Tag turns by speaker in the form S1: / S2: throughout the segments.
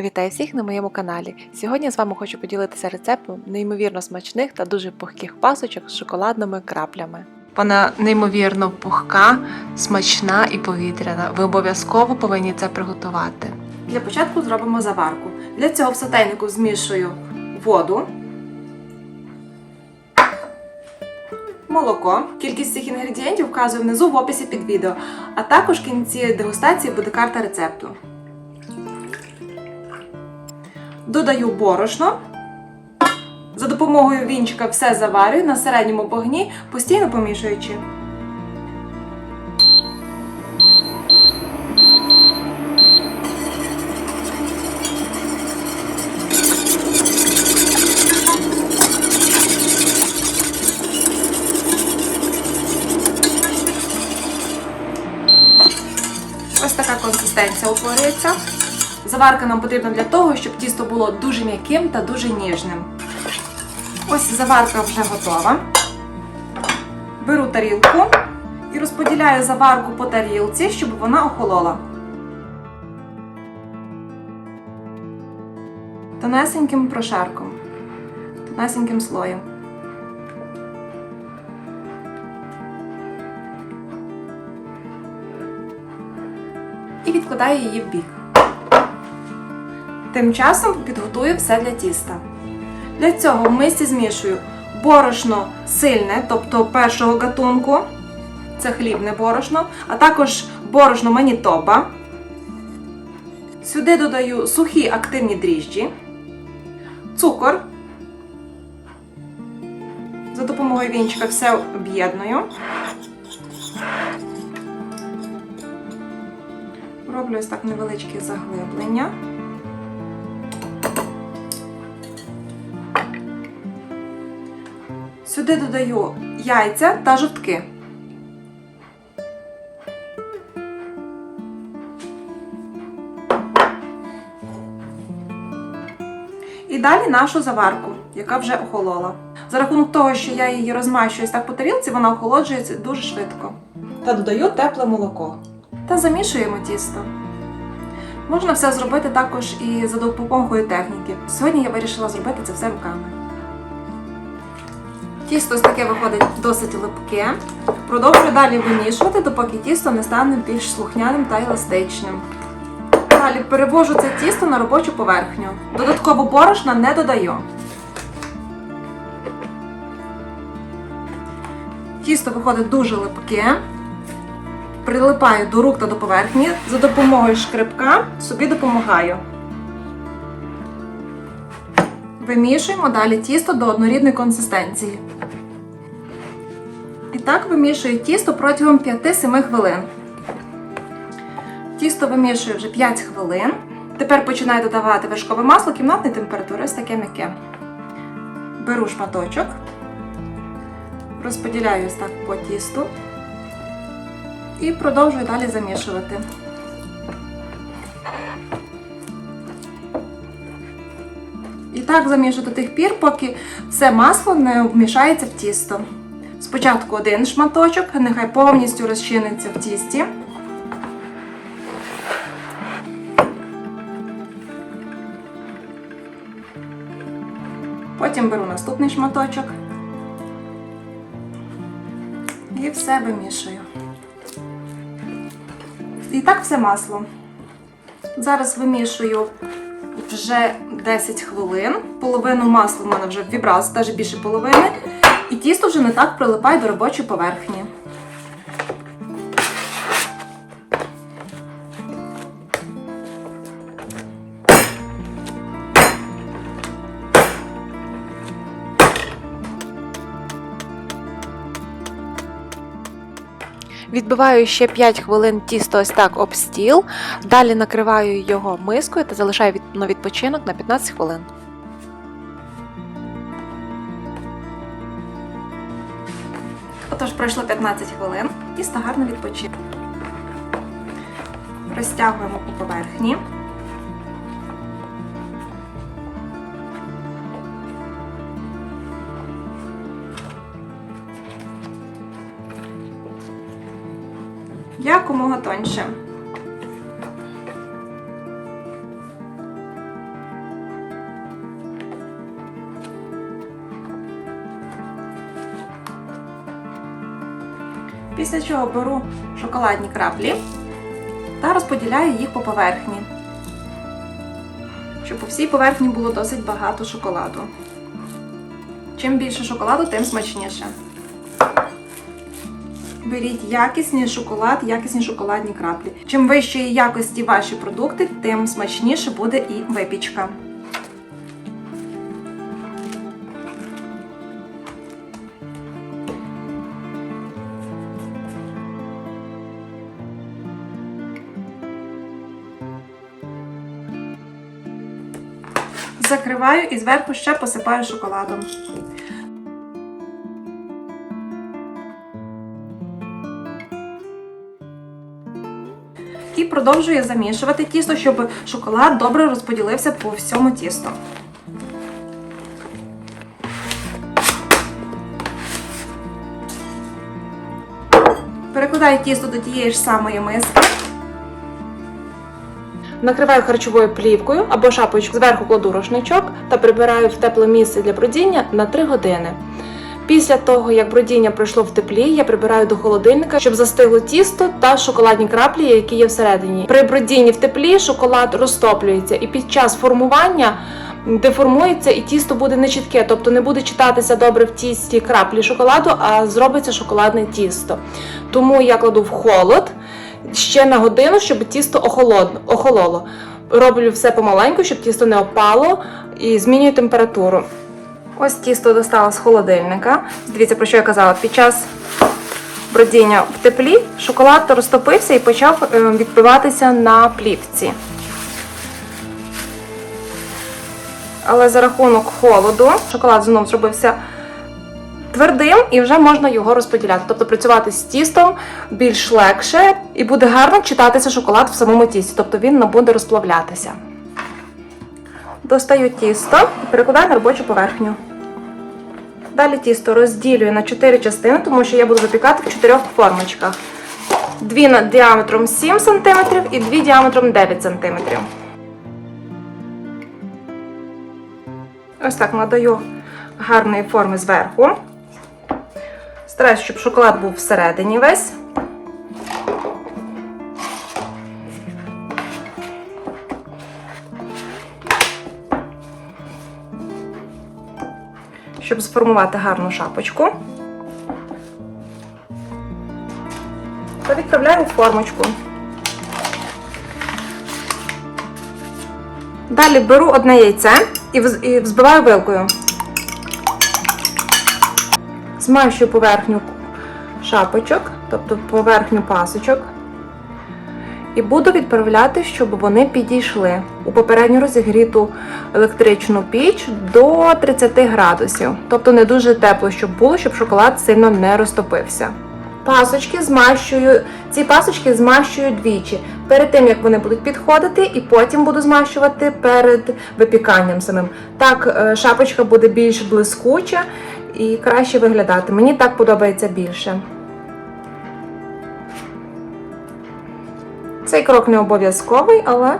S1: Вітаю всіх на моєму каналі. Сьогодні з вами хочу поділитися рецептом неймовірно смачних та дуже пухких пасочок з шоколадними краплями. Вона неймовірно пухка, смачна і повітряна. Ви обов'язково повинні це приготувати. Для початку зробимо заварку. Для цього в сотейнику змішую воду, молоко. Кількість цих інгредієнтів вказую внизу в описі під відео, а також в кінці дегустації буде карта рецепту. Додаю борошно. За допомогою вінчика все заварюю на середньому вогні, постійно помішуючи. Ось така консистенція утворюється. Заварка нам потрібна для того, щоб тісто було дуже м'яким та дуже ніжним. Ось заварка вже готова. Беру тарілку і розподіляю заварку по тарілці, щоб вона охолола. Тонесеньким прошарком, тонесеньким слоєм. І відкладаю її в бік. Тим часом підготую все для тіста. Для цього в мисці змішую борошно сильне, тобто першого гатунку, це хлібне борошно, а також борошно манітоба. Сюди додаю сухі активні дріжджі, цукор. За допомогою вінчика все об'єдную. Роблю ось так невеличкі заглиблення. Сюди додаю яйця та жовтки. І далі нашу заварку, яка вже охолола. За рахунок того, що я її розмащую так по тарілці, вона охолоджується дуже швидко. Та додаю тепле молоко. Та замішуємо тісто. Можна все зробити також і за допомогою техніки. Сьогодні я вирішила зробити це все руками. Тісто ось таке виходить досить липке. Продовжую далі вимішувати, допоки тісто не стане більш слухняним та еластичним. Далі перевожу це тісто на робочу поверхню. Додатково борошна не додаю. Тісто виходить дуже липке. Прилипаю до рук та до поверхні. За допомогою шкребка собі допомагаю. Вимішуємо далі тісто до однорідної консистенції. Так вимішую тісто протягом 5-7 хвилин. Тісто вимішую вже 5 хвилин. Тепер починаю додавати вершкове масло кімнатної температури, ось таке м'яке. Беру шматочок, розподіляю ось так по тісту і продовжую далі замішувати. І так замішу до тих пір, поки все масло не вмішається в тісто. Спочатку один шматочок, нехай повністю розчиниться в тісті. Потім беру наступний шматочок і все вимішую. І так все масло. Зараз вимішую вже 10 хвилин. Половину масла в мене вже вібралося, навіть більше половини. І тісто вже не так прилипає до робочої поверхні. Відбиваю ще 5 хвилин тісто ось так об стіл. Далі накриваю його мискою та залишаю на відпочинок на 15 хвилин. Пройшло 15 хвилин. Тісто гарно відпочив. Розтягуємо по поверхні. Якомога тоньше. Після чого беру шоколадні краплі та розподіляю їх по поверхні, щоб по всій поверхні було досить багато шоколаду. Чим більше шоколаду, тим смачніше. Беріть якісний шоколад, якісні шоколадні краплі. Чим вищої якості ваші продукти, тим смачніше буде і випічка. Закриваю і зверху ще посипаю шоколадом. І продовжую замішувати тісто, щоб шоколад добре розподілився по всьому тісту. Перекладаю тісто до тієї ж самої миски. Накриваю харчовою плівкою або шапочкою, зверху кладу рушничок та прибираю в тепле місце для бродіння на 3 години. Після того, як бродіння пройшло в теплі, я прибираю до холодильника, щоб застигло тісто та шоколадні краплі, які є всередині. При бродінні в теплі шоколад розтоплюється, і під час формування деформується, і тісто буде нечітке, тобто не буде читатися добре в тісті краплі шоколаду, а зробиться шоколадне тісто. Тому я кладу в холод ще на годину, щоб тісто охололо. Роблю все помаленьку, щоб тісто не опало, і змінюю температуру. Ось тісто достала з холодильника. Дивіться, про що я казала. Під час бродіння в теплі шоколад розтопився і почав е, відбиватися на плівці. Але за рахунок холоду шоколад знову зробився твердим і вже можна його розподіляти. Тобто працювати з тістом більш легше і буде гарно читатися шоколад в самому тісті, тобто він не буде розплавлятися. Достаю тісто і перекладаю на робочу поверхню. Далі тісто розділюю на 4 частини, тому що я буду випікати в 4 формочках. Дві над діаметром 7 см і дві діаметром 9 см. Ось так надаю гарної форми зверху. Стараюсь, щоб шоколад був всередині весь. щоб сформувати гарну шапочку. Та відправляю в формочку. Далі беру одне яйце і взбиваю вилкою. Змащую поверхню шапочок, тобто поверхню пасочок. І буду відправляти, щоб вони підійшли у попередньо розігріту електричну піч до 30 градусів. Тобто не дуже тепло, щоб було, щоб шоколад сильно не розтопився. Пасочки змащую, ці пасочки змащую двічі. Перед тим як вони будуть підходити, і потім буду змащувати перед випіканням самим. Так е, шапочка буде більш блискуча і краще виглядати. Мені так подобається більше. Цей крок не обов'язковий, але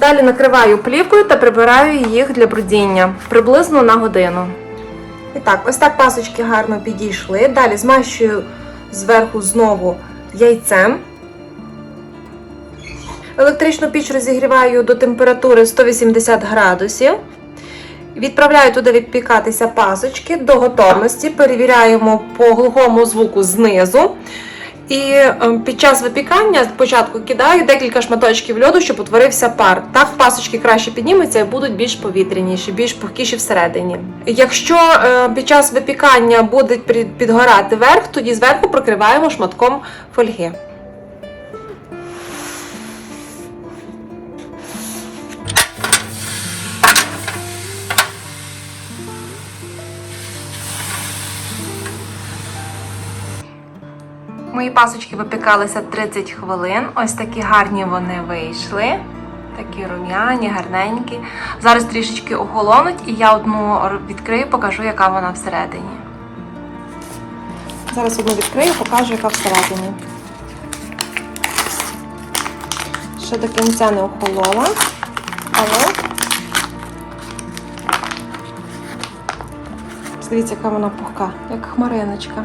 S1: далі накриваю плівкою та прибираю їх для брудіння приблизно на годину. І так, ось так пасочки гарно підійшли. Далі змащую зверху знову яйцем. Електричну піч розігріваю до температури 180 градусів. Відправляю туди відпікатися пасочки до готовності. Перевіряємо по глухому звуку знизу. І е, під час випікання спочатку кидаю декілька шматочків льоду, щоб утворився пар. Так пасочки краще піднімуться і будуть більш повітряніші, більш пухкіші всередині. Якщо е, під час випікання буде підгорати верх, тоді зверху прикриваємо шматком фольги. Мої пасочки випікалися 30 хвилин. Ось такі гарні вони вийшли. Такі рум'яні, гарненькі. Зараз трішечки охолонуть, і я одну відкрию, покажу, яка вона всередині. Зараз одну відкрию, покажу, яка всередині. Ще до кінця не охолола, але дивіться, яка вона пухка, як хмариночка.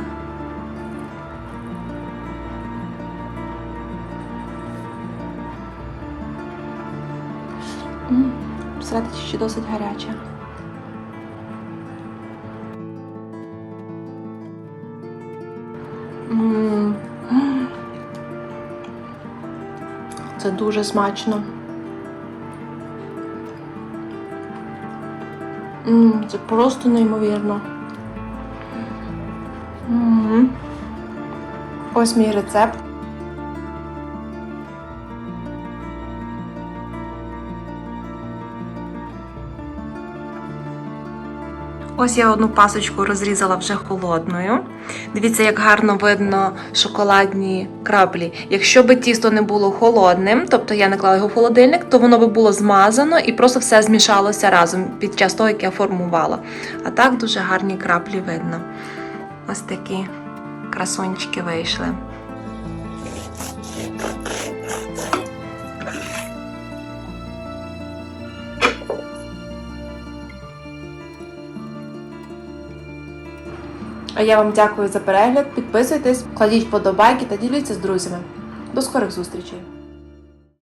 S1: Всередині ще досить. М. Це дуже смачно. Це просто неймовірно. Ось мій рецепт. Ось я одну пасочку розрізала вже холодною. Дивіться, як гарно видно шоколадні краплі. Якщо би тісто не було холодним, тобто я не клала його в холодильник, то воно би було змазано і просто все змішалося разом під час того, як я формувала. А так дуже гарні краплі видно. Ось такі красунчики вийшли. А я вам дякую за перегляд. Підписуйтесь, кладіть вподобайки та діліться з друзями. До скорих зустрічей!